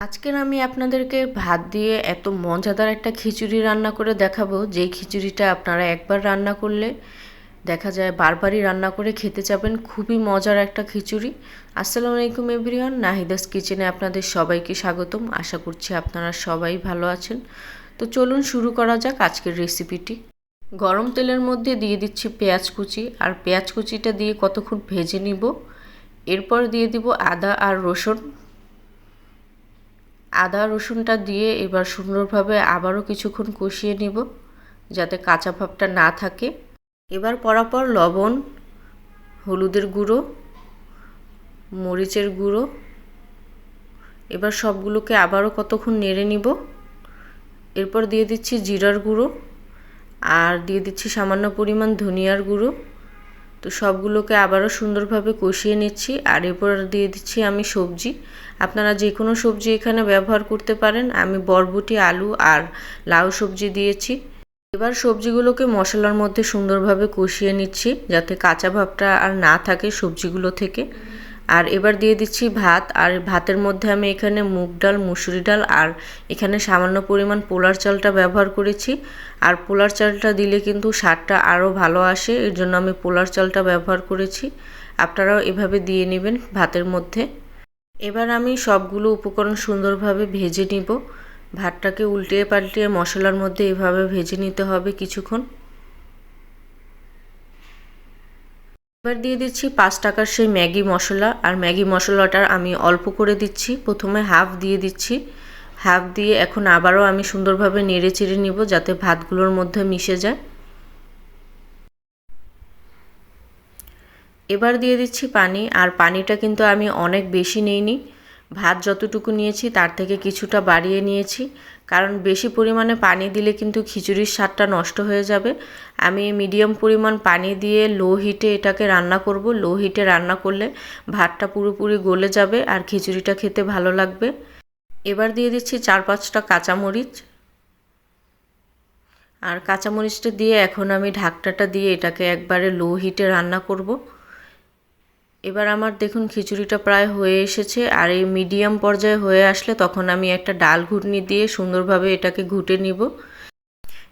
আজকের আমি আপনাদেরকে ভাত দিয়ে এত মজাদার একটা খিচুড়ি রান্না করে দেখাবো। যেই খিচুড়িটা আপনারা একবার রান্না করলে দেখা যায় বারবারই রান্না করে খেতে যাবেন। খুবই মজার একটা খিচুড়ি। আসসালামু আলাইকুম এভরিওয়ান, নাহিদাস কিচেনে আপনাদের সবাইকে স্বাগতম। আশা করছি আপনারা সবাই ভালো আছেন। তো চলুন শুরু করা যাক আজকের রেসিপিটি। গরম তেলের মধ্যে দিয়ে দিচ্ছি পেঁয়াজ কুচি। আর পেঁয়াজ কুচিটা দিয়ে কতক্ষণ ভেজে নিব? এরপর দিয়ে দিব আদা আর রসুন। আদা, রসুনটা দিয়ে এবার সুন্দরভাবে আবারও কিছুক্ষণ কষিয়ে নিব যাতে কাঁচা ভাবটা না থাকে। এবার পরাপর লবণ, হলুদের গুঁড়ো, মরিচের গুঁড়ো। এবার সবগুলোকে আবারও কতক্ষণ নেড়ে নিব। এরপর দিয়ে দিচ্ছি জিরার গুঁড়ো আর দিয়ে দিচ্ছি সামান্য পরিমাণ ধনিয়ার গুঁড়ো। তো সবগুলোকে আবারও সুন্দরভাবে কষিয়ে নিচ্ছি আর এরপর দিয়ে দিচ্ছি আমি সবজি। আপনারা যে কোনো সবজি এখানে ব্যবহার করতে পারেন। আমি বরবটি, আলু আর লাউ সবজি দিয়েছি। এবার সবজিগুলোকে মশলার মধ্যে সুন্দরভাবে কষিয়ে নিচ্ছি যাতে কাঁচা ভাবটা আর না থাকে সবজিগুলো থেকে। আর এবার দিয়ে দিচ্ছি ভাত। আর ভাতের মধ্যে আমি এখানে মুগ ডাল, মুসুরি ডাল আর এখানে সামান্য পরিমাণ পোলার চালটা ব্যবহার করেছি। আর পোলার চালটা দিলে কিন্তু স্বাদটা আরও ভালো আসে, এর জন্য আমি পোলার চালটা ব্যবহার করেছি। আপনারাও এভাবে দিয়ে নেবেন ভাতের মধ্যে। এবার আমি সবগুলো উপকরণ সুন্দরভাবে ভেজে নিব। ভাতটাকে উল্টিয়ে পাল্টিয়ে মশলার মধ্যে এভাবে ভেজে নিতে হবে কিছুক্ষণ। এবার দিয়ে দিচ্ছি পাঁচ টাকার সেই ম্যাগি মশলা। আর ম্যাগি মশলাটার আমি অল্প করে দিচ্ছি। প্রথমে হাফ দিয়ে দিচ্ছি। হাফ দিয়ে এখন আবারও আমি সুন্দরভাবে নেড়ে চেড়ে নিব যাতে ভাতগুলোর মধ্যে মিশে যায়। এবার দিয়ে দিচ্ছি পানি। আর পানিটা কিন্তু আমি অনেক বেশি নেইনি। ভাত যতটুকু নিয়েছি তার থেকে কিছুটা বাড়িয়ে নিয়েছি। কারণ বেশি পরিমাণে পানি দিলে কিন্তু খিচুড়ির স্বাদটা নষ্ট হয়ে যাবে। আমি মিডিয়াম পরিমাণ পানি দিয়ে লো হিটে এটাকে রান্না করব। লো হিটে রান্না করলে ভাতটা পুরোপুরি গলে যাবে আর খিচুড়িটা খেতে ভালো লাগবে। এবার দিয়ে দিচ্ছি চার পাঁচটা কাঁচামরিচ। আর কাঁচামরিচটা দিয়ে এখন আমি ঢাকটাটা দিয়ে এটাকে একবারে লো হিটে রান্না করব। এবার আমার দেখুন খিচুড়িটা প্রায় হয়ে এসেছে আর এই মিডিয়াম পর্যায়ে হয়ে আসলে তখন আমি একটা ডাল ঘুটনি দিয়ে সুন্দরভাবে এটাকে ঘুটে নিব।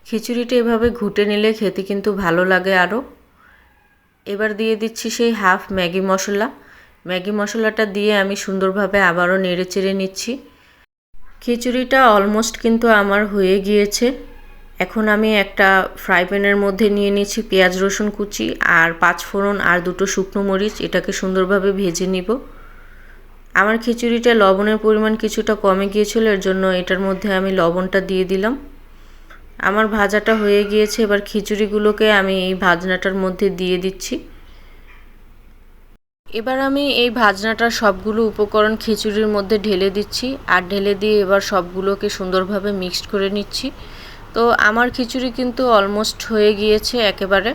খিচুড়িটা এভাবে ঘুটে নিলে খেতে কিন্তু ভালো লাগে আরও। এবার দিয়ে দিচ্ছি সেই হাফ ম্যাগি মশলা। ম্যাগি মশলাটা দিয়ে আমি সুন্দরভাবে আবারও নেড়ে চেড়ে নিচ্ছি। খিচুড়িটা অলমোস্ট কিন্তু আমার হয়ে গিয়েছে। এখন আমি একটা ফ্রাই প্যানের মধ্যে নিয়ে নিচ্ছি পেঁয়াজ, রসুন কুচি আর পাঁচ ফোড়ন আর দুটো শুকনো মরিচ। এটাকে সুন্দরভাবে ভেজে নিব। আমার খিচুড়িটা লবণের পরিমাণ কিছুটা কমে গিয়েছিল, এর জন্য এটার মধ্যে আমি লবণটা দিয়ে দিলাম। আমার ভাজাটা হয়ে গিয়েছে, এবার খিচুড়িগুলোকে আমি এই ভাজনাটার মধ্যে দিয়ে দিচ্ছি। এবার আমি এই ভাজনাটার সবগুলো উপকরণ খিচুড়ির মধ্যে ঢেলে দিচ্ছি, আর ঢেলে দিয়ে এবার সবগুলোকে সুন্দরভাবে মিক্সড করে নিচ্ছি। তো আমার খিচুড়ি কিন্তু অলমোস্ট হয়ে গিয়েছে একেবারে।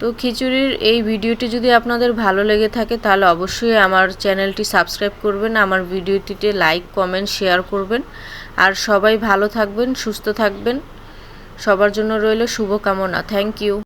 তো খিচুড়ির এই ভিডিওটি যদি আপনাদের ভালো লেগে থাকে, তাহলে অবশ্যই আমার চ্যানেলটি সাবস্ক্রাইব করবেন, আমার ভিডিওটিতে লাইক কমেন্ট শেয়ার করবেন। আর সবাই ভালো থাকবেন, সুস্থ থাকবেন। সবার জন্য রইল শুভকামনা। Thank you